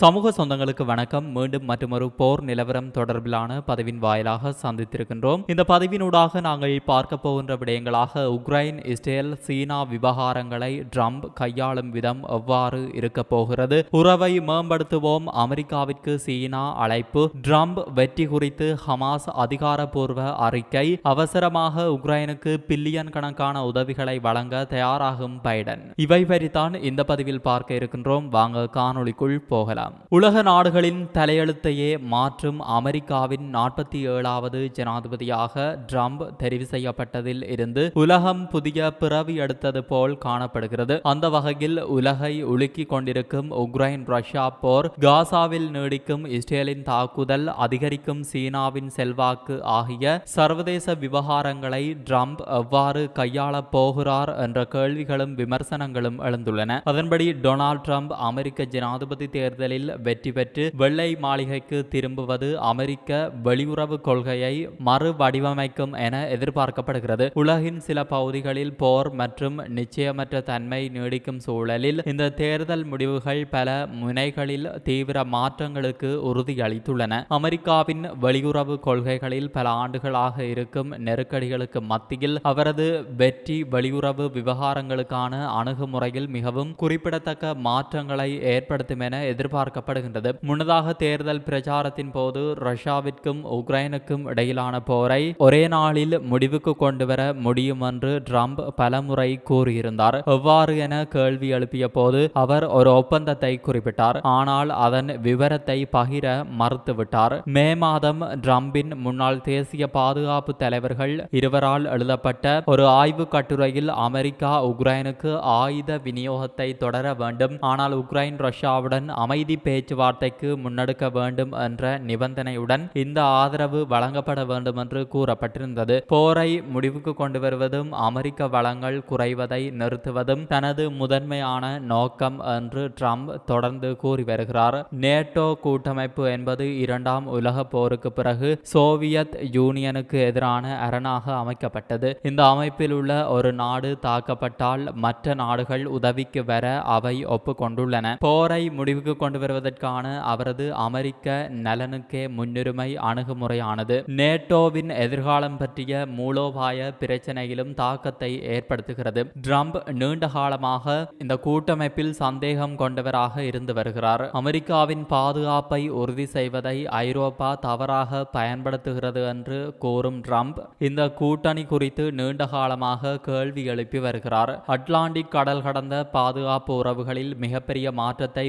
சமூக சொந்தங்களுக்கு வணக்கம். மீண்டும் மற்றொரு போர் நிலவரம் தொடர்பிலான பதவின் வாயிலாக சந்தித்திருக்கின்றோம். இந்த பதவினூடாக நாங்கள் பார்க்க போகின்ற விடயங்களாக உக்ரைன் இஸ்ரேல் சீனா விவகாரங்களை ட்ரம்ப் கையாளும் விதம் எவ்வாறு இருக்க போகிறது? உறவை மேம்படுத்துவோம். அமெரிக்காவிற்கு சீனா அழைப்பு. ட்ரம்ப் வெற்றி குறித்து ஹமாஸ் அதிகாரப்பூர்வ அறிக்கை. அவசரமாக உக்ரைனுக்கு பில்லியன் கணக்கான உதவிகளை வழங்க தயாராகும் பைடன். இவை வரித்தான் இந்த பதிவில் பார்க்க இருக்கின்றோம். வாங்க காணொளிக்குள் போகலாம். உலக நாடுகளின் தலையெழுத்தையே மாற்றும் அமெரிக்காவின் நாற்பத்தி ஏழாவது ஜனாதிபதியாக ட்ரம்ப் தெரிவு செய்யப்பட்டதில் இருந்து உலகம் புதிய பிறவி எடுத்தது போல் காணப்படுகிறது. அந்த வகையில் உலகை உலுக்கி கொண்டிருக்கும் உக்ரைன் ரஷ்யா போர் காசாவில் நீடிக்கும் இஸ்ரேலின் தாக்குதல் அதிகரிக்கும் சீனாவின் செல்வாக்கு ஆகிய சர்வதேச விவகாரங்களை ட்ரம்ப் எவ்வாறு கையாளப் போகிறார் என்ற கேள்விகளும் விமர்சனங்களும் எழுந்துள்ளன. அதன்படி டொனால்ட் ட்ரம்ப் அமெரிக்க ஜனாதிபதி தேர்தலில் வெற்றி பெற்று வெள்ளை மாளிகைக்கு திரும்புவது அமெரிக்க வெளியுறவு கொள்கையை மறுவடிவமைக்கும் என எதிர்பார்க்கப்படுகிறது. உலகின் சில பகுதிகளில் போர் மற்றும் நிச்சயமற்ற தன்மை நீடிக்கும் சூழலில் இந்த தேர்தல் முடிவுகள் பல முனைகளில் தீவிர மாற்றங்களுக்கு உறுதியளித்துள்ளன. அமெரிக்காவின் வெளியுறவு கொள்கைகளில் பல ஆண்டுகளாக இருக்கும் நெருக்கடிகளுக்கு மத்தியில் அவரது வெற்றி வெளியுறவு விவகாரங்களுக்கான அணுகுமுறையில் மிகவும் குறிப்பிடத்தக்க மாற்றங்களை ஏற்படுத்தும் என எதிர்பார்க்க எதிர்பார்க்கப்படுகின்றது. முன்னதாக தேர்தல் பிரச்சாரத்தின் போது ரஷ்யாவிற்கும் உக்ரைனுக்கும் இடையிலான போரை ஒரே நாளில் முடிவுக்கு கொண்டு வர முடியும் என்று ட்ரம்ப் பலமுறை கூறியிருந்தார். எவ்வாறு என கேள்வி எழுப்பிய போது அவர் ஒரு ஒப்பந்தத்தை குறிப்பிட்டார். ஆனால் அதன் விவரத்தை பகிர மறுத்துவிட்டார். மே மாதம் ட்ரம்பின் முன்னாள் தேசிய பாதுகாப்பு தலைவர்கள் இருவரால் எழுதப்பட்ட ஒரு ஆய்வு கட்டுரையில் அமெரிக்கா உக்ரைனுக்கு ஆயுத விநியோகத்தை தொடர வேண்டும். ஆனால் உக்ரைன் ரஷ்யாவுடன் அமைதி பேச்சுவார்த்தைக்கு முன்னெடுக்க வேண்டும் என்ற நிபந்தனையுடன் இந்த ஆதரவு வழங்கப்பட வேண்டும் என்று கூறப்பட்டிருந்தது. போரை முடிவுக்கு கொண்டு வருவதும் அமெரிக்க வளங்கள் குறைவதை நிறுத்துவதும் தனது முதன்மையான நோக்கம் என்று ட்ரம்ப் தொடர்ந்து கூறி வருகிறார். நேட்டோ கூட்டமைப்பு என்பது இரண்டாம் உலக போருக்கு பிறகு சோவியத் யூனியனுக்கு எதிரான அரணாக அமைக்கப்பட்டது. இந்த அமைப்பில் உள்ள ஒரு நாடு தாக்கப்பட்டால் மற்ற நாடுகள் உதவிக்கு வர அவை ஒப்புக்கொண்டுள்ளன. போரை முடிவுக்கு கொண்டு வருவதற்கான அவரது அமெரிக்க நலனுக்கே முன்னுரிமை அணுகுமுறையானது. நேட்டோவின் எதிர்காலம் பற்றிய மூலோபாய பிரச்சனையிலும் தாக்கத்தை ஏற்படுத்துகிறது. ட்ரம்ப் நீண்ட காலமாக இந்த கூட்டமைப்பில் சந்தேகம் கொண்டவராக இருந்து வருகிறார். அமெரிக்காவின் பாதுகாப்பை உறுதி செய்வதை ஐரோப்பா தவறாக பயன்படுத்துகிறது என்று கூறும் ட்ரம்ப் இந்த கூட்டணி குறித்து நீண்ட காலமாக கேள்வி எழுப்பி வருகிறார். அட்லாண்டிக் கடல் கடந்த பாதுகாப்பு உறவுகளில் மிகப்பெரிய மாற்றத்தை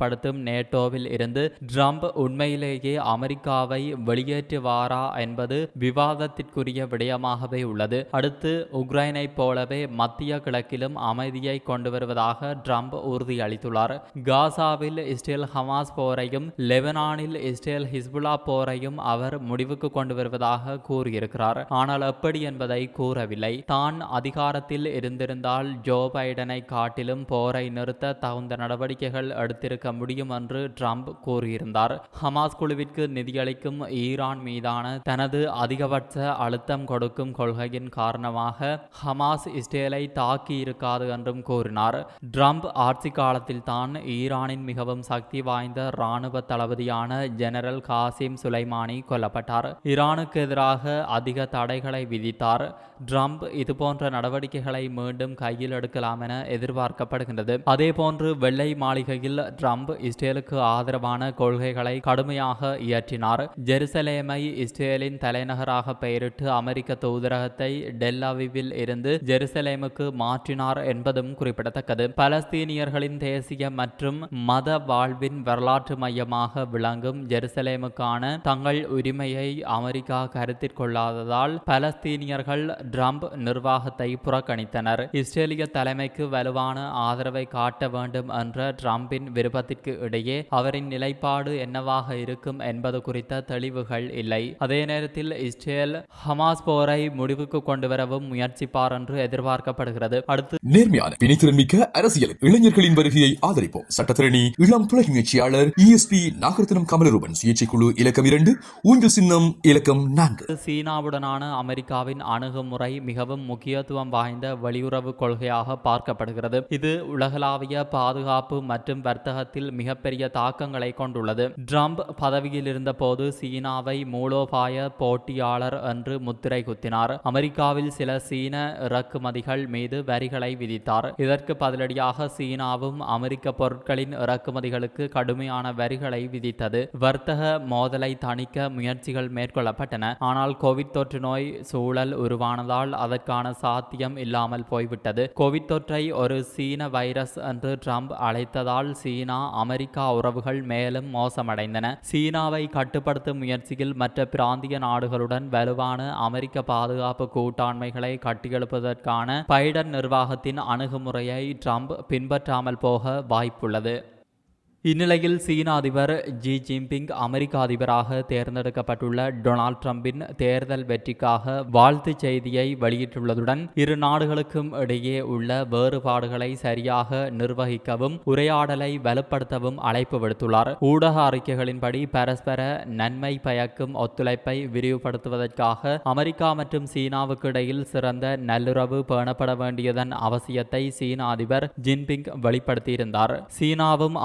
பிரதிநிதித்துவப்படுத்தும் நேட்டோவில் இருந்து ட்ரம்ப் உண்மையிலேயே அமெரிக்காவை வெளியேற்றுவாரா என்பது விவாதத்திற்குரிய விடயமாகவே உள்ளது. அடுத்து உக்ரைனை போலவே மத்திய கிழக்கிலும் அமைதியை கொண்டு வருவதாக ட்ரம்ப் உறுதியளித்துள்ளார். காசாவில் இஸ்ரேல் ஹமாஸ் போரையும் லெபனானில் இஸ்ரேல் ஹிஸ்புல்லா போரையும் அவர் முடிவுக்கு கொண்டு வருவதாக கூறியிருக்கிறார். ஆனால் எப்படி என்பதை கூறவில்லை. தான் அதிகாரத்தில் இருந்திருந்தால் ஜோ பைடனை காட்டிலும் போரை நிறுத்த தகுந்த நடவடிக்கைகள் எடுத்திருக்க முடியும் என்று ட்ரம்ப் கூறியிருந்தார். ஹமாஸ் குழுவிற்கு நிதியளிக்கும் ஈரான் மீதான தனது அதிகபட்ச அழுத்தம் கொடுக்கும் கொள்கையின் காரணமாக ஹமாஸ் இஸ்ரேலை தாக்கி இருக்காது என்றும் கூறினார். ட்ரம்ப் ஆட்சி காலத்தில் தான் ஈரானின் மிகவும் சக்தி வாய்ந்த இராணுவ தளபதியான ஜெனரல் காசிம் சுலைமானி கொல்லப்பட்டார். ஈரானுக்கு எதிராக அதிக தடைகளை விதித்தார். ட்ரம்ப் இதுபோன்ற நடவடிக்கைகளை மீண்டும் கையில் எடுக்கலாம் என எதிர்பார்க்கப்படுகின்றது. அதேபோன்று வெள்ளை மாளிகையில் ட்ரம்ப் இஸ்ரேலுக்கு ஆதரவான கொள்கைகளை கடுமையாக இயற்றினார். ஜெருசலேமை இஸ்ரேலின் தலைநகராக பெயரிட்டு அமெரிக்க தூதரகத்தை டெல்லாவிவில் இருந்து ஜெருசலேமுக்கு மாற்றினார் என்பதும் குறிப்பிடத்தக்கது. பலஸ்தீனியர்களின் தேசிய மற்றும் மத வாழ்வின் வரலாற்று மையமாக விளங்கும் ஜெருசலேமுக்கான தங்கள் உரிமையை அமெரிக்கா கருத்தில் கொள்ளாததால் பலஸ்தீனியர்கள் ட்ரம்ப் நிர்வாகத்தை புறக்கணித்தனர். இஸ்ரேலிய தலைமைக்கு வலுவான ஆதரவை காட்ட வேண்டும் என்ற ட்ரம்பின் விருப்பத்திற்கு இடையே அவரின் நிலைப்பாடு என்னவாக இருக்கும் என்பது குறித்த தெளிவுகள் இல்லை. அதே நேரத்தில் இஸ்ரேல் ஹமாஸ் போரை முடிவுக்கு கொண்டு வரவும் முயற்சிப்பார் என்று எதிர்பார்க்கப்படுகிறது. அடுத்து நேர்மையான பிணைத்திறன் மிக்க அரசியல் இளைஞர்களின் வருகையை ஆதரிப்போம். சட்டத்திரணி இளம் புலகி முயற்சியாளர் இஎஸ்பி நாகரத்னம் கமலரூபன். சிகிச்சை குழு இலக்கம் இரண்டு ஊஞ்சல் சின்னம் இலக்கம் நான்கு. சீனாவுடனான அமெரிக்காவின் அணுகுமுறை மிகவும் முக்கியத்துவம் வாய்ந்த வெளியுறவு கொள்கையாக பார்க்கப்படுகிறது. இது உலகளாவிய பாதுகாப்பு மற்றும் வர்த்தகத்தில் வர்த்தகத்தில் மிகப்பெரிய தாக்கங்களை கொண்டுள்ளது. ட்ரம்ப் பதவியில் இருந்தபோது சீனாவை மூலோபாய போட்டியாளர் என்று முத்திரை குத்தினார் அமெரிக்காவில் சில சீன இறக்குமதிகள் மீது வரிகளை விதித்தார். இதற்கு பதிலடியாக சீனாவும் அமெரிக்க பொருட்களின் இறக்குமதிகளுக்கு கடுமையான வரிகளை விதித்தது. வர்த்தக மோதலை தணிக்க முயற்சிகள் மேற்கொள்ளப்பட்டன. ஆனால் கோவிட் தொற்று நோய் சூழல் உருவானதால் அதற்கான சாத்தியம் இல்லாமல் போய்விட்டது. கோவிட் தொற்றை ஒரு சீன வைரஸ் என்று ட்ரம்ப் அழைத்ததால் சீனா அமெரிக்கா உறவுகள் மேலும் மோசமடைந்தன. சீனாவை கட்டுப்படுத்தும் முயற்சியில் மற்ற பிராந்திய நாடுகளுடன் வலுவான அமெரிக்க பாதுகாப்பு கூட்டாண்மைகளை கட்டியெழுப்பதற்கான பைடன் நிர்வாகத்தின் அணுகுமுறையை ட்ரம்ப் பின்பற்றாமல் போக வாய்ப்புள்ளது. இந்நிலையில் சீன அதிபர் ஜி ஜின்பிங் அமெரிக்க அதிபராக தேர்ந்தெடுக்கப்பட்டுள்ள டொனால்ட் ட்ரம்பின் தேர்தல் வெற்றிக்காக வாழ்த்துச் செய்தியை வெளியிட்டுள்ளதுடன் இரு நாடுகளுக்கும் இடையே உள்ள வேறுபாடுகளை சரியாக நிர்வகிக்கவும் உரையாடலை வலுப்படுத்தவும் அழைப்பு விடுத்துள்ளார். ஊடக அறிக்கைகளின்படி பரஸ்பர நன்மை பயக்கும் ஒத்துழைப்பை விரிவுபடுத்துவதற்காக அமெரிக்கா மற்றும் சீனாவுக்கு இடையில் சிறந்த நல்லுறவு பேணப்பட வேண்டியதன் அவசியத்தை சீன அதிபர் ஜின்பிங் வெளிப்படுத்தியிருந்தார். சீனாவும்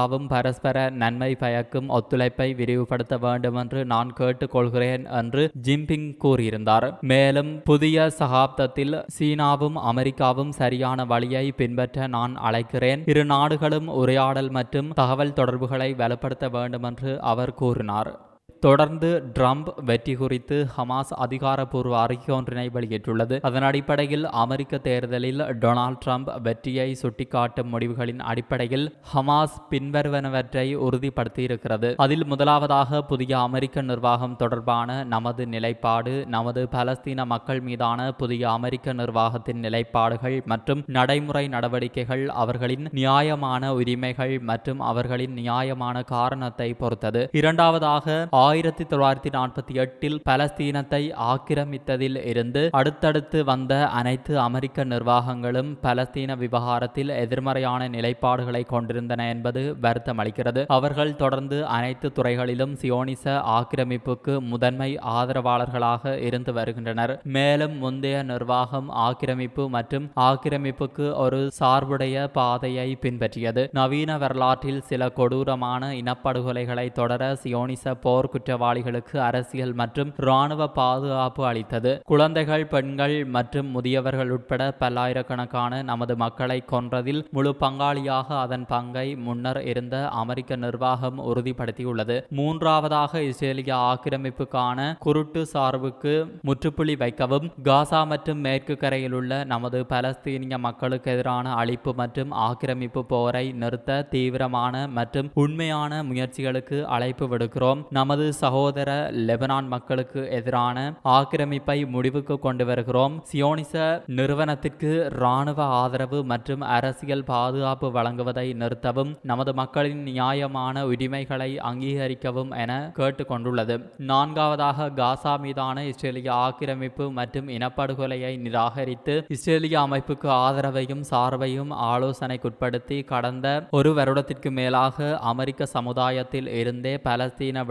அமெரிக்காவும் பரஸ்பர நன்மை பயக்கும் ஒத்துழைப்பை விரிவுபடுத்த வேண்டும் என்று நான் கேட்டுக்கொள்கிறேன் என்று ஜின்பிங் கூறியிருந்தார். மேலும் புதிய சகாப்தத்தில் சீனாவும் அமெரிக்காவும் சரியான வழியை பின்பற்ற நான் அழைக்கிறேன். இரு நாடுகளும் உரையாடல் மற்றும் தகவல் தொடர்புகளை வலுப்படுத்த வேண்டும் என்று அவர் கூறினார். தொடர்ந்து ட்ரம்ப் வெற்றி குறித்து ஹமாஸ் அதிகாரப்பூர்வ அறிக்கை ஒன்றினை வெளியிட்டுள்ளது. அதன் அடிப்படையில் அமெரிக்க தேர்தலில் டொனால்ட் ட்ரம்ப் வெற்றியை சுட்டிக்காட்டும் முடிவுகளின் அடிப்படையில் ஹமாஸ் பின்வருவனவற்றை உறுதிப்படுத்தியிருக்கிறது. அதில் முதலாவதாக புதிய அமெரிக்க நிர்வாகம் தொடர்பான நமது நிலைப்பாடு நமது பலஸ்தீன மக்கள் மீதான புதிய அமெரிக்க நிர்வாகத்தின் நிலைப்பாடுகள் மற்றும் நடைமுறை நடவடிக்கைகள் அவர்களின் நியாயமான உரிமைகள் மற்றும் அவர்களின் நியாயமான காரணத்தை பொறுத்தது. இரண்டாவதாக ஆயிரத்தி தொள்ளாயிரத்தி நாற்பத்தி எட்டில் பலஸ்தீனத்தை ஆக்கிரமித்ததில் இருந்து அடுத்தடுத்து வந்த அனைத்து அமெரிக்க நிர்வாகங்களும் பலஸ்தீன விவகாரத்தில் எதிர்மறையான நிலைப்பாடுகளை கொண்டிருந்தன என்பது வருத்தமளிக்கிறது. அவர்கள் தொடர்ந்து அனைத்து துறைகளிலும் சியோனிச ஆக்கிரமிப்புக்கு முதன்மை ஆதரவாளர்களாக இருந்து வருகின்றனர். மேலும் முந்தைய நிர்வாகம் ஆக்கிரமிப்பு மற்றும் ஆக்கிரமிப்புக்கு ஒரு சார்புடைய பாதையை பின்பற்றியது. நவீன வரலாற்றில் சில கொடூரமான இனப்படுகொலைகளை தொடர சியோனிச போர் குற்றவாளிகளுக்கு அரசியல் மற்றும் இராணுவ பாதுகாப்பு அளித்தது. குழந்தைகள் பெண்கள் மற்றும் முதியவர்கள் உட்பட பல்லாயிரக்கணக்கான நமது மக்களை கொன்றதில் முழு பங்காளியாக அதன் பங்கை முன்னர் இருந்த அமெரிக்க நிர்வாகம் உறுதிப்படுத்தியுள்ளது. மூன்றாவதாக இஸ்ரேலிய ஆக்கிரமிப்புக்கான குருட்டு சார்புக்கு முற்றுப்புள்ளி வைக்கவும் காசா மற்றும் மேற்கு கரையில் உள்ள நமது பலஸ்தீனிய மக்களுக்கு எதிரான அழிப்பு மற்றும் ஆக்கிரமிப்பு போரை நிறுத்த தீவிரமான மற்றும் உண்மையான முயற்சிகளுக்கு அழைப்பு விடுக்கிறோம். நமது சகோதர லெபனான் மக்களுக்கு எதிரான ஆக்கிரமிப்பை முடிவுக்கு கொண்டு வருகிறோம். சியோனிச நிறுவனத்திற்கு இராணுவ ஆதரவு மற்றும் அரசியல் பாதுகாப்பு வழங்குவதை நிறுத்தவும் நமது மக்களின் நியாயமான உரிமைகளை அங்கீகரிக்கவும் என கேட்டுக்கொண்டுள்ளது. நான்காவதாக காசா மீதான இஸ்ரேலிய ஆக்கிரமிப்பு மற்றும் இனப்படுகொலையை நிராகரித்து இஸ்ரேலிய அமைப்புக்கு ஆதரவையும் சார்பையும் ஆலோசனைக்குட்படுத்தி கடந்த ஒரு வருடத்திற்கு மேலாக அமெரிக்க சமுதாயத்தில் இருந்தே பலஸ்தீன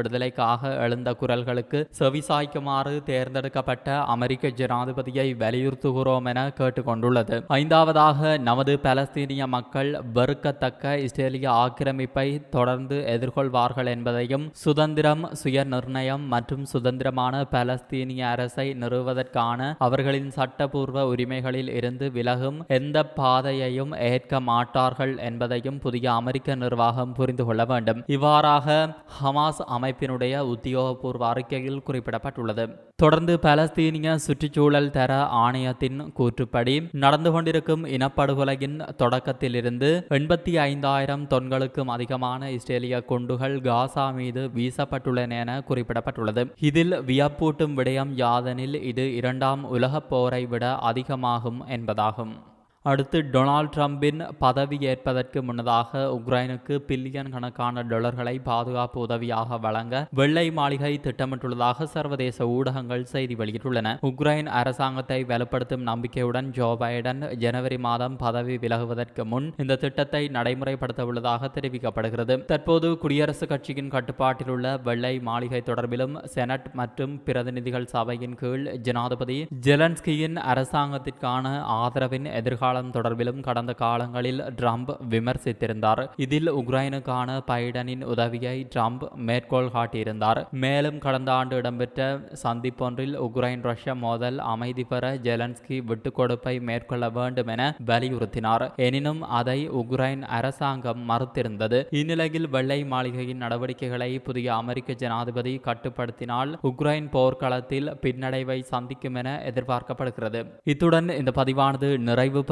எதிராக எழுந்த குரல்களுக்கு செவிசாய்க்குமாறு தேர்ந்தெடுக்கப்பட்ட அமெரிக்க ஜனாதிபதியை வலியுறுத்துகிறோம் என கேட்டுக்கொண்டுள்ளது. ஐந்தாவதாக நமது பலஸ்தீனிய மக்கள் வெறுக்கத்தக்க இஸ்ரேலிய ஆக்கிரமிப்பை தொடர்ந்து எதிர்கொள்வார்கள் என்பதையும் சுதந்திரம் சுய நிர்ணயம் மற்றும் சுதந்திரமான பலஸ்தீனிய அரசை நிறுவுவதற்கான அவர்களின் சட்டபூர்வ உரிமைகளில் இருந்து விலகும் எந்த பாதையையும் ஏற்க மாட்டார்கள் என்பதையும் புதிய அமெரிக்க நிர்வாகம் புரிந்து கொள்ள வேண்டும். இவ்வாறாக ஹமாஸ் அமைப்பினுடைய உத்தியோகபூர்வ அறிக்கையில் குறிப்பிடப்பட்டுள்ளது. தொடர்ந்து பலஸ்தீனிய சுற்றுச்சூழல் தர ஆணையத்தின் கூற்றுப்படி நடந்து கொண்டிருக்கும் இனப்படுகொலையின் தொடக்கத்திலிருந்து எண்பத்தி ஐந்தாயிரம் தொன்களுக்கும் அதிகமான இஸ்ரேலிய குண்டுகள் காசா மீது வீசப்பட்டுள்ளன என குறிப்பிடப்பட்டுள்ளது. இதில் வியப்பூட்டும் விடயம் யாதெனில் இது இரண்டாம் உலகப் போரை விட அதிகமாகும் என்பதாகும். அடுத்து டொனால்ட் ட்ரம்பின் பதவி ஏற்பதற்கு முன்னதாக உக்ரைனுக்கு பில்லியன் கணக்கான டாலர்களை பாதுகாப்பு உதவியாக வழங்க வெள்ளை மாளிகை திட்டமிட்டுள்ளதாக சர்வதேச ஊடகங்கள் செய்தி வெளியிட்டுள்ளன. உக்ரைன் அரசாங்கத்தை வலுப்படுத்தும் நம்பிக்கையுடன் ஜோ பைடன் ஜனவரி மாதம் பதவி விலகுவதற்கு முன் இந்த திட்டத்தை நடைமுறைப்படுத்த உள்ளதாக தெரிவிக்கப்படுகிறது. தற்போது குடியரசுக் கட்சியின் கட்டுப்பாட்டில் உள்ள வெள்ளை மாளிகை தொடர்பிலும் செனட் மற்றும் பிரதிநிதிகள் சபையின் கீழ் ஜனாதிபதி ஜெலன்ஸ்கியின் அரசாங்கத்திற்கான ஆதரவின் எதிர்கால காலம் தொடர்பிலும் கடந்த காலங்களில் ட்ரம்ப் விமர்சித்திருந்தார். இதில் உக்ரைனுக்கான பைடனின் உதவியை ட்ரம்ப் மேற்கோள் காட்டியிருந்தார். மேலும் கடந்த ஆண்டு இடம்பெற்ற சந்திப்பொன்றில் உக்ரைன் ரஷ்ய மோதல் அமைதி பெற ஜெலன்ஸ்கி விட்டுக்கொடுப்பை மேற்கொள்ள வேண்டும் என வலியுறுத்தினார். எனினும் அதை உக்ரைன் அரசாங்கம் மறுத்திருந்தது. இந்நிலையில் வெள்ளை மாளிகையின் நடவடிக்கைகளை புதிய அமெரிக்க ஜனாதிபதி கட்டுப்படுத்தினால் உக்ரைன் போர்க்களத்தில் பின்னடைவை சந்திக்கும் என எதிர்பார்க்கப்படுகிறது. இத்துடன் இந்த பதிவானது நிறைவு